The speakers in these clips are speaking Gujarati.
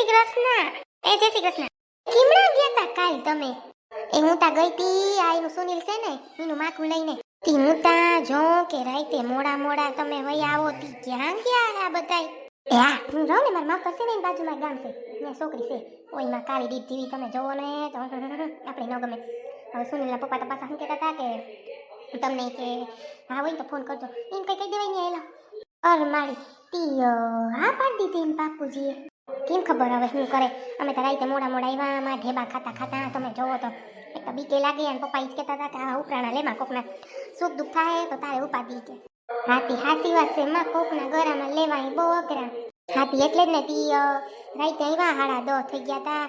શ્રી કૃષ્ણ. એ જય શ્રી કૃષ્ણ. કેમણા ગયા તા કાલ તમે? એ હું તા ગઈ તી, આ એનું સુનિલ છે ને, એનું માખું લઈને. તી હું તા જો કે રાઈતે મોડા મોડા તમે વઈ આવો તી, ક્યાં ગયા આ બધાય? હા રહું ને, મારા માપર છે ને એની બાજુમાં ગામ છે ને છોકરી છે. ઓયમાં કાળી ડીપ જેવી તમે જોવો ને, તો આપણે ન ગમે. હવે સુનિલના પપ્પા તો પાછા શું કહેતા હતા કે, તમને કે, હા હોય તો ફોન કરજો. એમ કઈ કહી દેવાય ને એલો અર મારી તી હા પાડી દીધી એમ બાપુજીએ. કેમ ખબર હવે શું કરે? અમે તો રાઈતે મોડા મોડા આવ્યા માં ઢેબા ખાતા ખાતા. તમે જોવો તો. એક તો બીકે લાગે અને પપ્પા ઈ કહેતા હતા કે આ ઉપરાણા લેમાં કોકના. સુખ દુઃખ થાય તો તારે ઉપાડી કે. હાથી હાથી વાત છે, માં કોકના ગરામાં લેવાય બહુ અઘરા. હાથી એટલે જ ને તી રાઈતે આવ્યા, હાડા દો થઈ ગયા તા.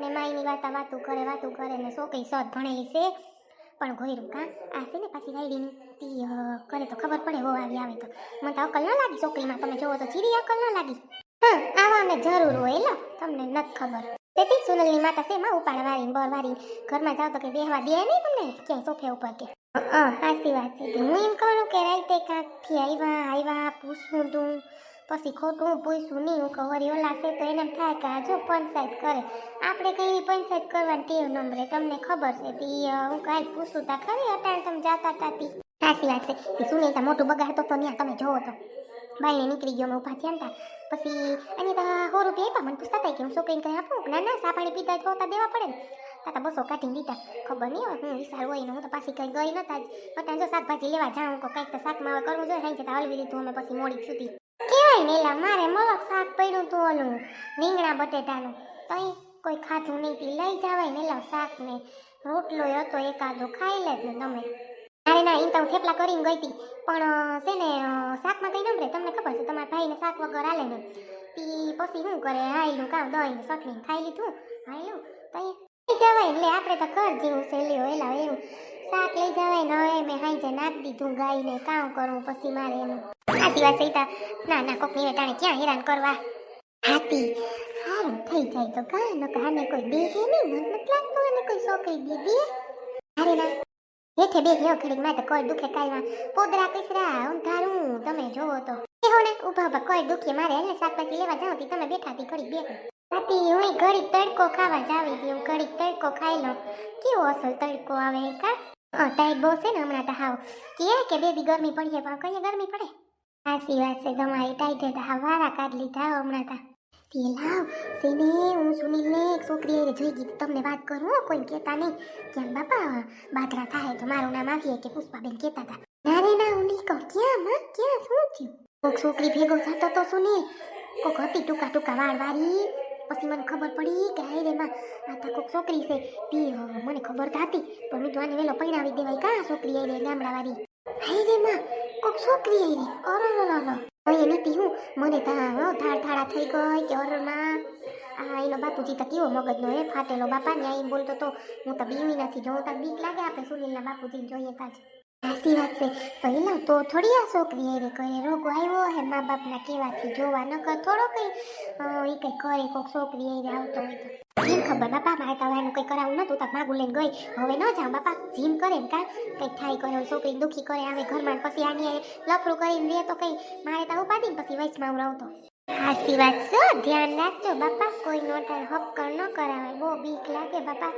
ને માઈની વાતા વાતું કરે વાતું કરે ને છોકરી સોત ભણેલી છે. પણ ગોયરું કા, આ છે ને પાછી રાયડીની તી કરે તો ખબર પડે હો આવી આવે તો. મને તો અકલ ન લાગી છોકરીમાં તમે જોવો તો ચીરી અકલ ન લાગી. હા જરૂર હોય લો, તમને નથી ખબર. તેથી સુનલની માતા શેમાં ઉપાડ વાળી બોર વાળી ઘરમાં જાવ તો કે બેહવા દે નહીં તમને ક્યાંય સોફે ઉપર કે. સાચી વાત છે. હું એમ કહું કે રાઈતે કાંકથી આવ્યા આવ્યા પૂછું તું, પછી ખોટું પૂછું નહીં, હું કહું ઓલા છે તો એને થાય કે જો પંચાયત કરે. આપણે કઈ પંચાયત કરવાની ટેવ નંબરે તમને ખબર છે. તે હું કાંઈ પૂછું તા ખરી, અટાણે તમે જાતા તાતી સાચી વાત છે. સુનિતા મોટું બગાડતો તો ત્યાં તમે જોવો તો. બાઈને નીકળી ગયો, મેં ઊભા થયા હતા પછી અને તા સો રૂપિયા આપ્યા મને પૂછતા હતા કે હું છોકરીને કંઈ આપું? ના ના સા પાણી પીતા તો દેવા પડે ને. તાતા બસો કાઢીને દીધા ખબર નહીં હોય, હું વિશાળ હોય ને હું તો પાછી કંઈ ગઈ નતા જ. અત્યારે જો શાકભાજી લેવા જાઉં તો કંઈક તો શાકમાં કરવું જોઈએ, સાંજે જતા હલવી દીધું અમે પછી મોડી સુધી. કહેવાય ને મારે મલક શાક પડ્યું હતું ઓલું, રીંગણા બટેટાનું. તો કોઈ ખાધું નહીં લઈ જવાય ને એલા શાક ને રોટલો હતો એકાદો, ખાઈ લે તમે. ના ના એમ તો હું થેપલા કરીને ગઈ હતી. પણ છે ને શાકમાં કંઈ નમરે તમને ખબર છે? તમારા ભાઈને શાક વગર હાલે ને તી પછી શું કરે? હાયલું કાં દહીં ચટણી ખાઈ લીધું? હાયલું તો કહેવાય એટલે આપણે તો ઘર જેવું લ્યો, એલા, એવું. શાક લઈ જવાય, ને હવે મેં હાઈ જાય નાખી દીધું ગાયને. કામ કરવું પછી મારે એનું આ વાત સહિતા ના ના, કોકની વેટાણે ક્યાં હેરાન કરવા? હાથી હારું થઈ જાય તો કાં ન કાને કોઈ દે કે નહીં. મન નથી લાગતું અને કોઈ શોખી દીદી અરે ના હેઠે બે ગયો ઘડીકમાં તો કોઈ દુખે કાલમાં પોદરા કસરા, ઊંધારું, તમે જોવો તો. એ હો ને ઊભા ઊભા, કોઈ દુખે મારે એને શાકભાજી લેવા જાવ તી, તમે બેઠા તી ઘડી બે રાતી હું ઘડી તડકો ખાવા જાવી હું ઘડી તડકો ખાઈ લો કેવો અસલ તડકો આવે કા? ટાઈટ બહુ છે ને હમણાં તો હાવ. કે કે બેબી ગરમી ગરમી પડીએ પણ કઈ ગરમી પડે? સાચી વાત છે, તમારી ટાઈટે તો હા વારા કાઢ લીધા હમણાં તા. તે લાવ. સેને હું સુનિલને એક છોકરી હારે જોઈ ગઈ તમને વાત કરું કોઈ કહેતા નહીં. ક્યાં બાપા? બાદરા થાય તો મારું નામ આવીએ કે પુષ્પાબેન કહેતા હતા. ના રે ના, હું નહીં કહું. ક્યાં માં ક્યાં શું થયું? કોક છોકરી ભેગો થતો તો સુનિલ, કોક હતી ટૂંકા ટૂંકા વાળ વાળી પછી મને ખબર પડી કે હાય રે માં, આ તો કોક છોકરી છે. પી મને ખબર તો હતી, પણ મેં તો આને વેલો પૈણાવી દેવાય. કા છોકરી આવી ગામડાવાળી? હાય રે માં, કોક છોકરી આવી રે. અહીં નીતિ હું મને હો થાળ થાળા થઈ ગઈ કે અરમાં આ એનો બાપુજી તો કેવો મગજનો હે, ફાટેલો બાપા, ન્યાય બોલતો તો હું તો બીવી નથી જો તો બીક લાગે આપણે સુનિલના બાપુજીને જોઈએ તાજ. સાચી વાત છે. પહેલા તો થોડી આ છોકરી એ કરે રોગો આવ્યો હે મા બાપના કેવાથી જોવા નકર થોડો કંઈ એ કંઈ કરે કોઈક છોકરી એ આવતો હોય તો. જીમ ખબર, બાપા, મારે તો એનું કંઈ કરાવું નતું તો માગું લઈને ગઈ. હવે ન જાઉં, બાપા, જીમ કરે ને કાં કઈ થાય કરે છોકરી દુઃખી કરે, આવે ઘરમાં પછી આની લફરું કરીને રે તો કંઈ, મારે તો ઉપાડી ને પછી હું રહું તો. સાચી વાત ધ્યાન રાખજો, બાપા, કોઈ નોટર હક્કર ન કરાવે બહુ બીક લાગે, બાપા.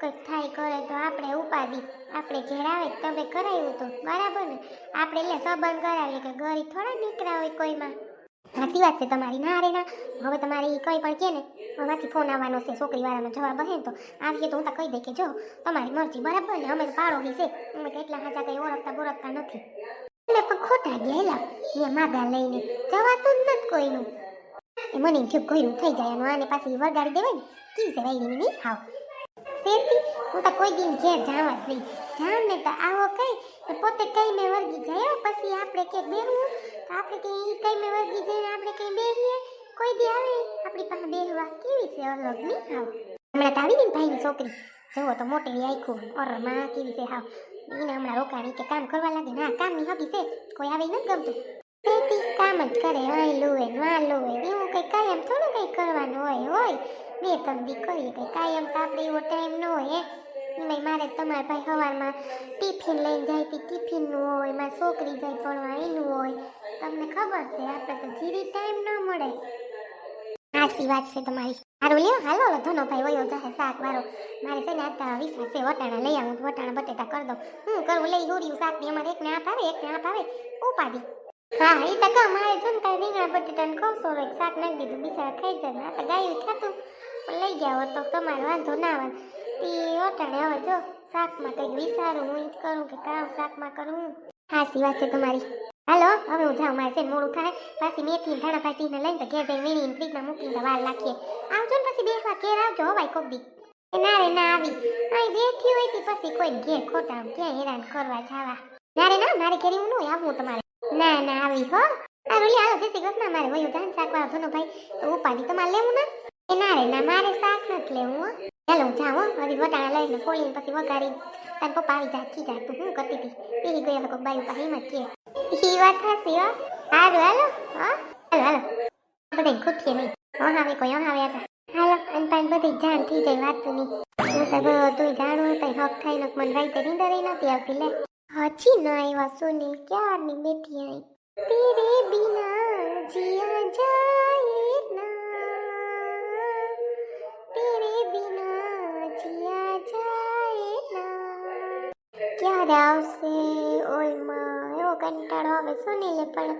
કંઈક થાય કરે તો આપણે ઉપાધિ, આપણે ઘેર આવે તમે કરાવ્યું તો, બરાબર ને? આપણે એટલે સંબંધ કરાવીએ કે ગરીબ થોડા નીકળ્યા હોય કોઈમાં. સાચી વાત છે તમારી, ના રે ના. હવે તમારી કઈ પણ કે ને હવેથી ફોન આવવાનો છે છોકરી વાળાનો જવાબ હશે ને તો, આવીએ તો હું તો કહી દે કે જો, તમારી મરજી, બરાબર ને? અમે તો પાડોશી છે. અમે કેટલા હાચા કઈ ઓળખતા બોળખતા નથી. એટલે પણ ખોટા ગયેલા એ માગા લઈને, જવાતું જ નથી કોઈનું. એ મને એમ કોઈનું થઈ જાય અને આને પાછી વગાડી દેવાય ને, કી છે નહીં હાવ શેરથી હું તો કોઈ દિન ઘેર જાવા જ નહીં. જામ ને તો આવો કઈ, તો પોતે કઈ મેં વર્ગી જાય. પછી આપણે કે બેહવું? તો આપણે કે એ કઈ મેં વર્ગી જઈને આપણે કઈ બેહીએ? કોઈ દી આવે, આપણી પાસે બેહવા. કેવી છે અલગ, નહીં હમણાં તો આવી ને ભાઈની છોકરી. જુઓ તો મોટેલી આખું ઓરમાં, કેવી છે હાવ? એને હમણાં રોકાણી કે કામ કરવા લાગે. ના, કામની હબી છે. કોઈ આવે નથી ગમતું. કામ જ કરે. અહીં લુએ ના લુએ એવું કઈ કાયમ થોડું કઈ કરવાનું હોય હોય. બે ત્રણ દી કરીએ કાયમ તો આપણે એવો ટાઈમ ન હોય, હે? એમાંય મારે તમારા ભાઈ સવારમાં ટિફિન લઈને જાય તે ટિફિનનું હોય, મારી છોકરી જાય ભણવા, એનું હોય. તમને ખબર છે, આપણે તો જીરી ટાઈમ ન મળે. સાચી વાત છે તમારી. સારું લ્યો, હાલો ધનો ભાઈ વયો જશે શાક વાળો. મારે છે ને આતા વિશ્વાસ છે, વટાણા લઈ આવું, વટાણા, બટેટા કરી દઉં. હું કરું, લઈ ગોળ્યું શાક ને અમારે એકને આ ભાવે એકને આ ભાવે ઉપાડી. હા એ તો કહો, મારે જો ને તારે રીંગણા, બટેટાને એક શાક નાખી દીધું, બિચારા ખાઈ જાય આ તો ગાયું ખાતું લઈ ગયા હોત તો તમારે વાંધો ના આવે. તે અટાણે હવે જો શાકમાં કંઈક વિચારું, હું જ કરું કે કામ શાકમાં કરું. હાસી વાત છે તમારી. હાલો, હવે હું જાઉં મારે છે મોડું થાય. પાછી મેથી ધાણા ભાજીને લઈને તો ઘેર જઈને વીણીને ફ્રીજમાં મૂકીને વાર નાખીએ આવજો ને પછી બેસવા, ઘેર આવજો હવાય કોક દી ના રે, ના આવી. અહીં બેઠી હોય તી પછી કોઈ ઘેર ખોટા ક્યાં હેરાન કરવા જાવા. ના રે, ના, મારે ઘેર હું નહીં આવવું તમારે. ના ના આવી, હો. આ રોલી, હાલો, જય શ્રી કૃષ્ણ. મારે વયું જાન શાક ધોનો ભાઈ. તો ઉપાડી તમારે લેવું ના. એ ના રે, ના, મારે શાક નથી લેવું, હો. ચાલો, હું જાઉં, હો. હજી વટાણા લઈને ફોલીને પછી વગાડી તાર પપ્પા આવી જાય ખી જાય તું શું કરતી હતી? પેલી ગયો કોઈ બાયું પાસે જ કે ઈ વાત હાસી હો. હારું હાલો, હા. હાલો હાલો. બધાય ખૂટીએ નહીં. હા હવે કોઈ હવે હતા હાલો, અને પાન બધી જાણ થઈ જાય વાતની. હું તો તું જાણું તઈ હક થાય ને મને રાઈતે નીંદર ય નથી આવતી, લે. હજી ન આવ્યા સોની, ક્યારની બેઠી આઈ? તેરે બિના જીયા જાય ક્યારે આવશે ઓયમાં એવો કંટાળો આવે સુનીલે પણ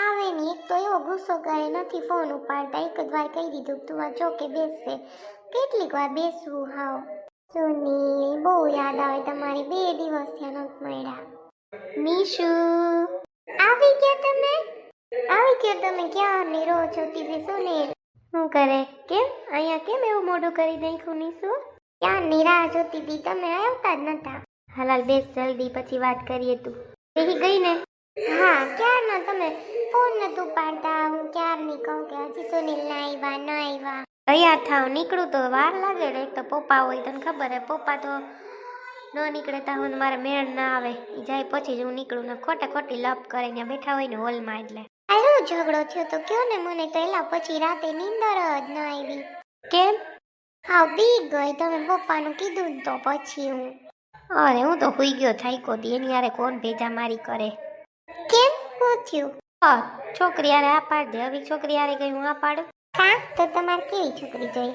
આવે ને એક તો એવો ગુસ્સો કરે, નથી ફોન ઉપાડતા. એક જ વાર કહી દીધું તું આ ચોકે બેસશે કેટલીક વાર બેસવું હાવ. સુનીલ બહુ યાદ આવે તમારી બે દિવસ ત્યાં નથી મળ્યા. મીશુ, આવી ગયા તમે? આવી ગયા તમે? ક્યારની રહો છો તીજે સુનીલ શું કરે? કેમ? અહીંયા કેમ એવું મોઢું કરી નાખ્યું નીશું ક્યાં રાહ જોતી હતી? તમે આવતા જ નતા. હલાલ બેસ જલ્દી પછી વાત કરીએ તું. બેહી ગઈ ને? હા ક્યારના તમે ફોન નતું પાડતા? હું ક્યારની કહું કે હજી સુનિલ ના આવ્યા ન આવ્યા તૈયાર થાવ નીકળું તો વાર લાગે ને એક તો પપ્પા હોય તને ખબર હે પપ્પા તો ન નીકળે તા હું મારે મેળ ના આવે. એ જાય પછી જ હું નીકળું ને ખોટા ખોટી લપ કરીને બેઠા હોય ને હોલમાં એટલે. આ શું ઝઘડો થયો તો કયો ને મને તો એલા પછી રાતે નીંદર જ ન આવી. કેમ? હા બી ગઈ તમે પપ્પાનું કીધું ને તો પછી હું. અરે હું તો હુઈ ગયો થાઈકો દી એની યારે કોણ ભેજા મારી કરે? કેમ? શું થયું? હા છોકરી યારે આ પાડ દે. હવે છોકરી યારે ગઈ હું આ પાડું? હા તો તમારે કેવી છોકરી જોઈએ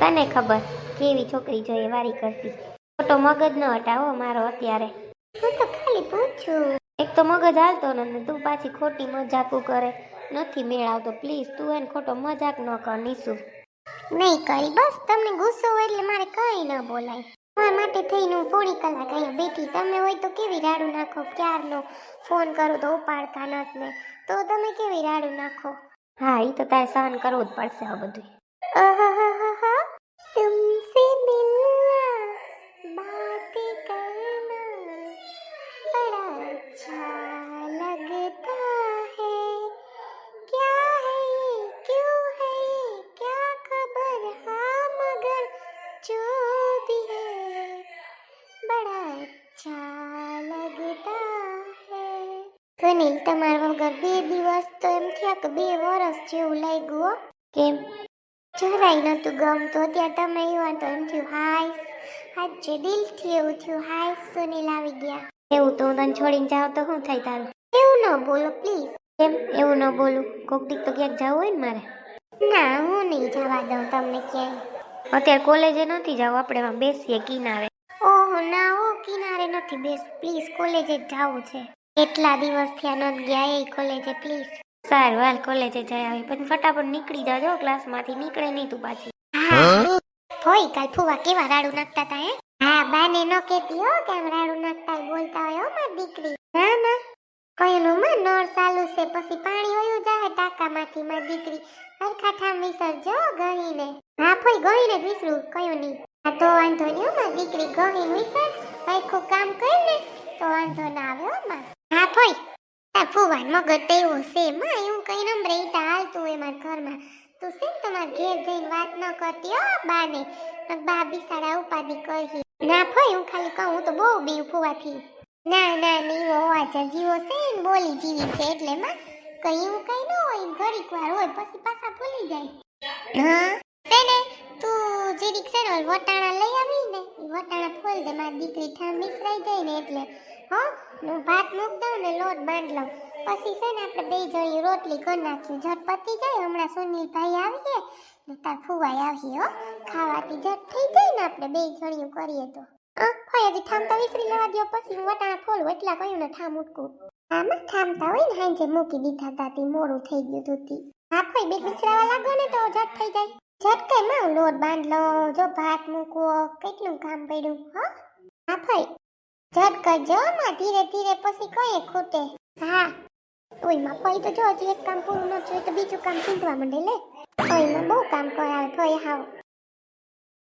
તને ખબર કેવી છોકરી જોઈએ વારી કરતી. ખોટો મગજ ન હટાવો મારો અત્યારે. હું તો ખાલી પૂછું. એક તો મગજ હાલતો ને તું પાછી ખોટી મજાકું કરે. નથી મેળ આવતો પ્લીઝ તું એને ખોટો મજાક ન કર નીસુ. નહીં કરી બસ તમને ગુસ્સો હોય એટલે મારે કઈ ન બોલાય. મારા માટે થઈને હું થોડી કલાક અહીંયા બેઠી. તમે હોય તો કેવી રાડું નાખો? ક્યારનો ફોન કરું તો ઉપાડતા નથી ને. તો તમે કેવી રાડું નાખો? હા એ તો તારે સહન કરવું જ પડશે આ બધું સુનિલ તમારા વગર બે દિવસ તો એમ થયા કે બે વર્ષ જેવું લાગ્યું. કેમ? જરાય નતું ગમતો. ત્યાં તમે આવ્યા તો એમ થયું, હાય, આજે દિલથી એવું થયું. હાય, સુનિલ આવી ગયા. એવું તો હું તને છોડીને જાઉં તો શું થાય તારું? એવું ન બોલો પ્લીઝ કેમ? એવું ન બોલું. કોક દીક તો ક્યાંક જવું હોય ને મારે. ના, હું નહીં જવા દઉં તમને ક્યાંય. અત્યારે કોલેજે નથી જાવ. આપણે બેસીએ કિનારે. ઓહો, ના, હો કિનારે નથી બેસ પ્લીઝ કોલેજે જ જવું છે. કેટલા દિવસ થયા નથી ગયા એ કોલેજે પ્લીઝ સારું હાલ કોલેજે જઈ આવી. પણ ફટાફટ નીકળી જાજો ક્લાસમાંથી નીકળે નહીં તું પાછી. હોય કાલ ફુવા કેવા રાડું નાખતા તા હે? હા બાને ન કેતી હો કે રાડું નાખતા બોલતા હોય હો મારી દીકરી. ના ના. કયું માં નળ ચાલુ છે પછી પાણી વયું જાય ટાંકામાંથી મારી દીકરી. હરખા ઠામ વિસરજો ગહીને હા ફોઈ ગહીને જ વિસરું કયું નહીં. હા તો વાંધો નહીં મારી દીકરી ગહીને વિસર. હરખું કામ કરી ને તો વાંધો ના આવે હો માં. હા ફોઈ આ ફુવાન મગજ તો એવું છે. માં એવું કઈ નંબરે રહી તો હાલતું હોય મારા ઘરમાં. તું છે તમાર ઘેર જઈને વાત ન કરતી હો બાને. બા બિસાડા ઉપાધિ કરી ના ફોઈ હું ખાલી કહું હું તો બહુ બીવ ફુવાથી ના ના નહીં અવાજ જીવો છે ને બોલી જીવી છે. એટલે માં કઈ એવું કઈ ન હોય ઘડીક વાર હોય પછી પાછા ભૂલી જાય. હા? છે ને તું જે રિક્ષા વટાણા લઈ આવી ને વટાણા ફોલ દે મારી દીકરી ઠામ મિસરાઈ જાય ને એટલે. હો, હું ભાત મૂક દઉં ને લોટ બાંધ લઉં. પછી છે ને આપણે બે જણી રોટલી કરી નાખ્યું ઝટ પતી જાય, હમણાં સુનિલભાઈ આવીએ ને તાર ફુવાઈ આવીએ હો. ખાવાથી જટ થઈ જાય ને આપણે બે જણીયું કરીએ તો. આ હજી ઠામતા વિસરી લેવા દ્યો પછી હું વટાણા ખોલું, એટલા કહ્યું ને ઠામ ઉટકું. આમાં ઠામતા હોય ને, હાંજે મૂકી દીધા તાતી મોડું થઈ ગયું તું હા ફઈ બે વિસરાવા લાગો ને તો જટ થઈ જાય. કઈ માં લોટ બાંધ લો જો ભાત મૂકવો, કેટલું કામ પડ્યું, હા? હા ફઈ જટ કરજો માં ધીરે ધીરે પછી કઈ ખૂટે. હા. ઓયમાં ફઈ તો જો એક કામ પૂરું ન થયું તો બીજું કામ ચૂંટવા માંડે લે. ફઈમાં બહુ કામ કરાવે ફોઈ હાવ.